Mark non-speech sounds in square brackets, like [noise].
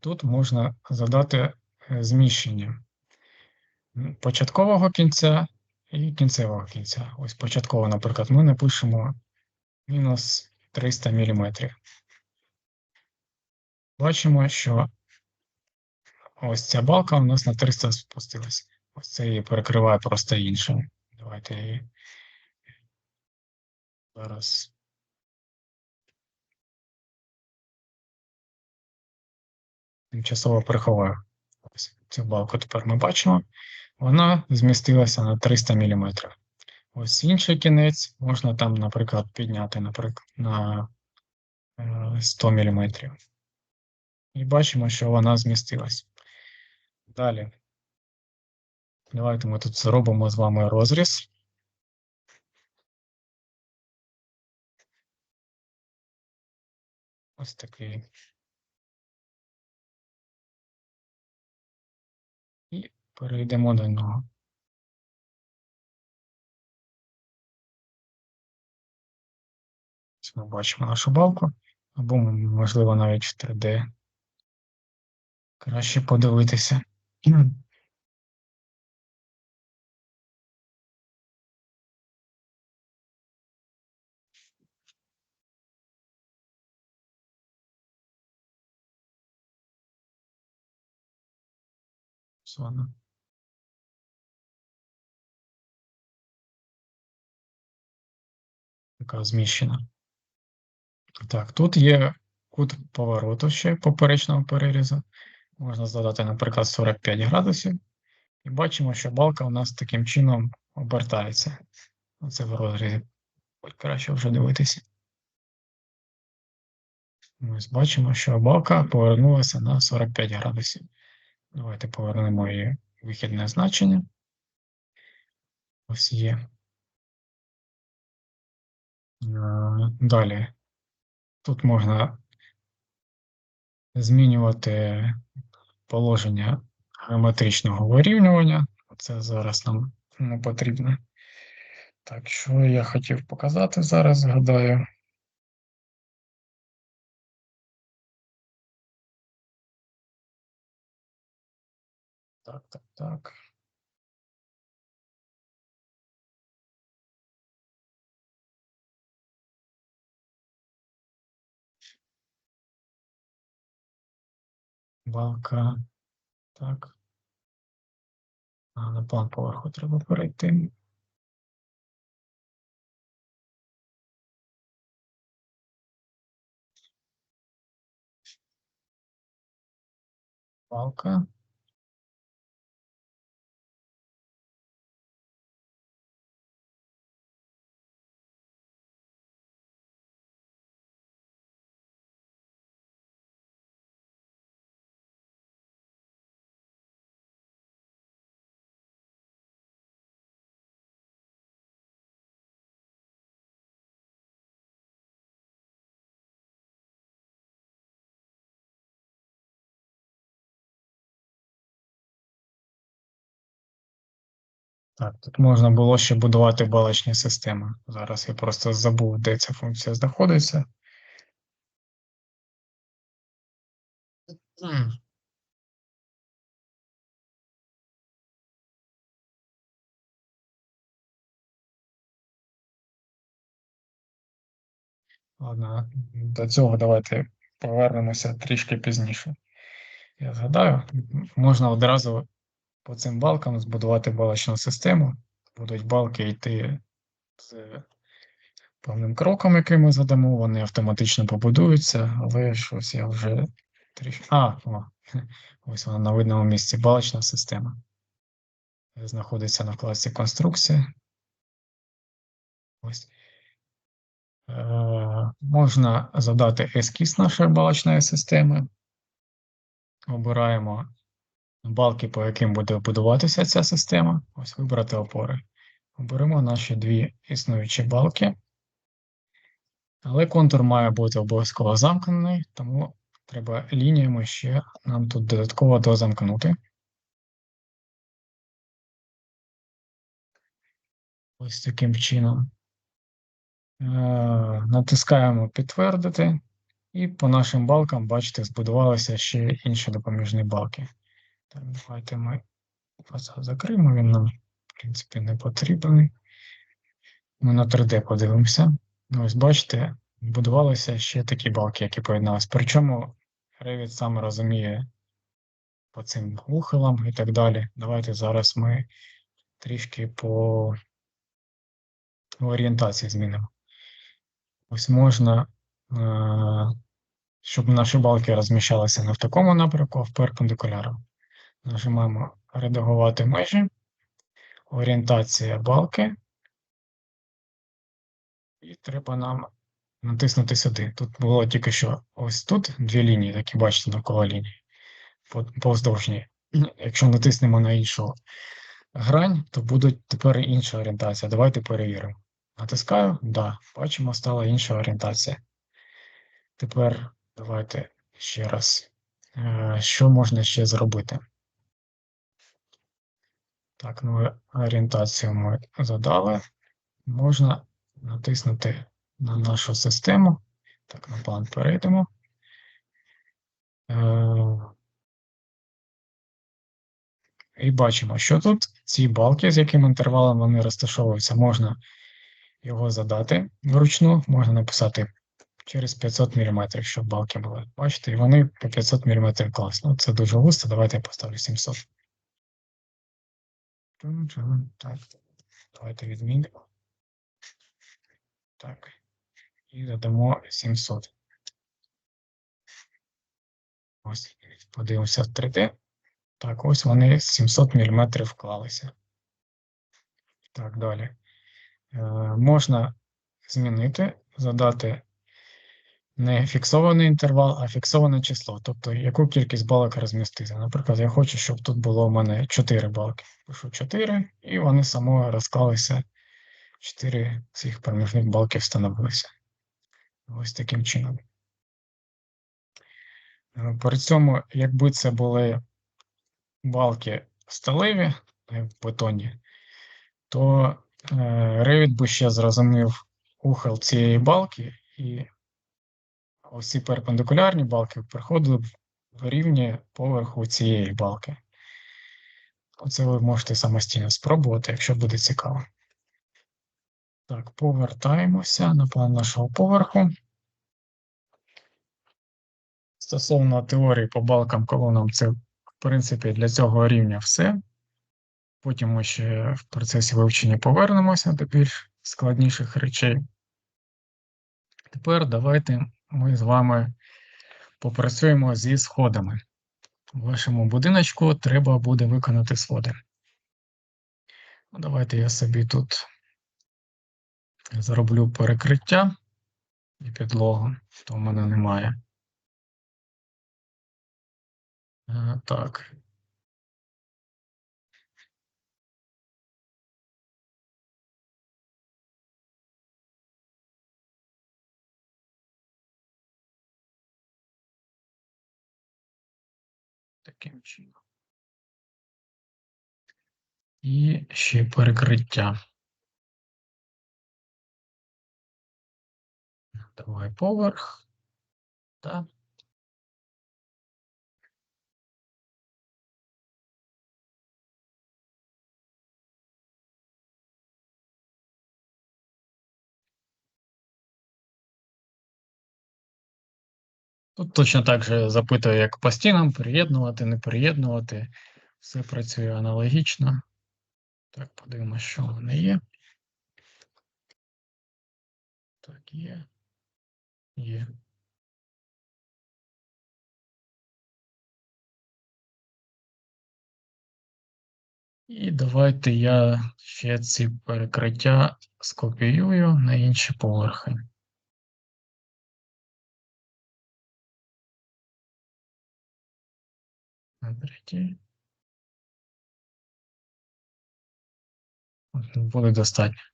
Тут можна задати е, зміщення початкового кінця і кінцевого кінця. Ось початково, наприклад, ми напишемо мінус 300 мм. Бачимо, що ось ця балка у нас на 300 спустилась. Ось це її перекриває просто іншим. Давайте її зараз. Тимчасово приховаю. Цю балку тепер ми бачимо. Вона змістилася на 300 мм. Ось інший кінець можна там, наприклад, підняти наприклад, на е, 100 мм. І бачимо, що вона змістилась. Далі. Давайте ми тут зробимо з вами розріз. Ось такий. Перейдемо до нього. Ми бачимо нашу балку, або, можливо, навіть в 3D. Краще подивитися. Ось Така зміщена. Так, тут є кут повороту ще поперечного перерізу. Можна задати, наприклад, 45 градусів. І бачимо, що балка у нас таким чином обертається. Оце в розрізі. Ось Краще вже дивитися. Ось бачимо, що балка повернулася на 45 градусів. Давайте повернемо її вихідне значення. Ось є. Е, Далі. Тут можна змінювати положення геометричного вирівнювання. Це зараз нам не потрібно. Так, що я хотів показати зараз, згадаю. Так, так, так. Балка. Так. А, на план поверху треба перейти. Балка. Так, тут можна було ще будувати балочні системи. Зараз я просто забув, де ця функція знаходиться. Ладно, до цього давайте повернемося трішки пізніше. Я згадаю, можна одразу по цим балкам збудувати балочну систему. Будуть балки йти з певним кроком, який ми задамо, вони автоматично побудуються, але щось я вже трішки. А, о, [laughs] ось вона на видному місці балочна система. Знаходиться на вкладці конструкція. Ось. Е, можна задати ескіз нашої балочної системи. Обираємо балки, по яким буде будуватися ця система. Ось вибрати опори. Оберемо наші дві існуючі балки. Але контур має бути обов'язково замкнений, тому треба лініями ще нам тут додатково дозамкнути. Ось таким чином. Е, Натискаємо підтвердити. І по нашим балкам, бачите, збудувалися ще інші допоміжні балки. Так, давайте ми фасад закриємо, він нам, в принципі, не потрібен. Ми на 3D подивимося. Ось бачите, будувалися ще такі балки, які поєдналися. Причому Revit саме розуміє по цим ухилам і так далі. Давайте зараз ми трішки по орієнтації змінимо. Ось можна, е, щоб наші балки розміщалися не в такому напрямку, а в перпендикулярно. Нажимаємо редагувати межі, орієнтація балки. І треба нам натиснути сюди. Тут було тільки що ось тут дві лінії, такі бачите, навколо лінії повздовжні. Якщо натиснемо на іншу грань, то буде тепер інша орієнтація. Давайте перевіримо. Натискаю, да, бачимо, стала інша орієнтація. Тепер давайте ще раз, е, що можна ще зробити? Так, ну орієнтацію ми задали. Можна натиснути на нашу систему. Так, на план перейдемо. Е, і бачимо, що тут ці балки, з яким інтервалом вони розташовуються, можна його задати вручну, можна написати через 500 мм, щоб балки були. Бачите, і вони по 500 мм класно. Це дуже густо, давайте я поставлю 700. Так, давайте відмінимо. Так. І додамо 700. Ось, подивимося 3D. Так, ось вони 700 мм вклалися. Так, далі. Е, Можна змінити, задати не фіксований інтервал, а фіксоване число. Тобто, яку кількість балок розмістити. Наприклад, я хочу, щоб тут було в мене 4 балки. Пишу 4, і вони само розклалися. 4 цих проміжних балків встановилися. Ось таким чином. Е, при цьому, якби це були балки сталеві в бетоні, то е, Revit би ще зрозумів ухил цієї балки, і ось ці перпендикулярні балки приходили б в рівні поверху цієї балки. Оце ви можете самостійно спробувати, якщо буде цікаво. Так, повертаємося на план нашого поверху. Стосовно теорії по балкам колонам, це, в принципі, для цього рівня все. Потім ми ще в процесі вивчення повернемося до більш складніших речей. Тепер давайте ми з вами попрацюємо зі сходами. У вашому будиночку треба буде виконати сходи. Ну, Давайте я собі тут зроблю перекриття і підлогу, то в мене немає. Е, так. Таким чином. І ще перекриття. Давай поверх. Так. Тут точно так же запитую, як по стінам, приєднувати, не приєднувати. Все працює аналогічно. Так, подивимося, що вони є. Так, є. Є. І давайте я ще ці перекриття скопіюю на інші поверхи. На третій. Буде достатньо.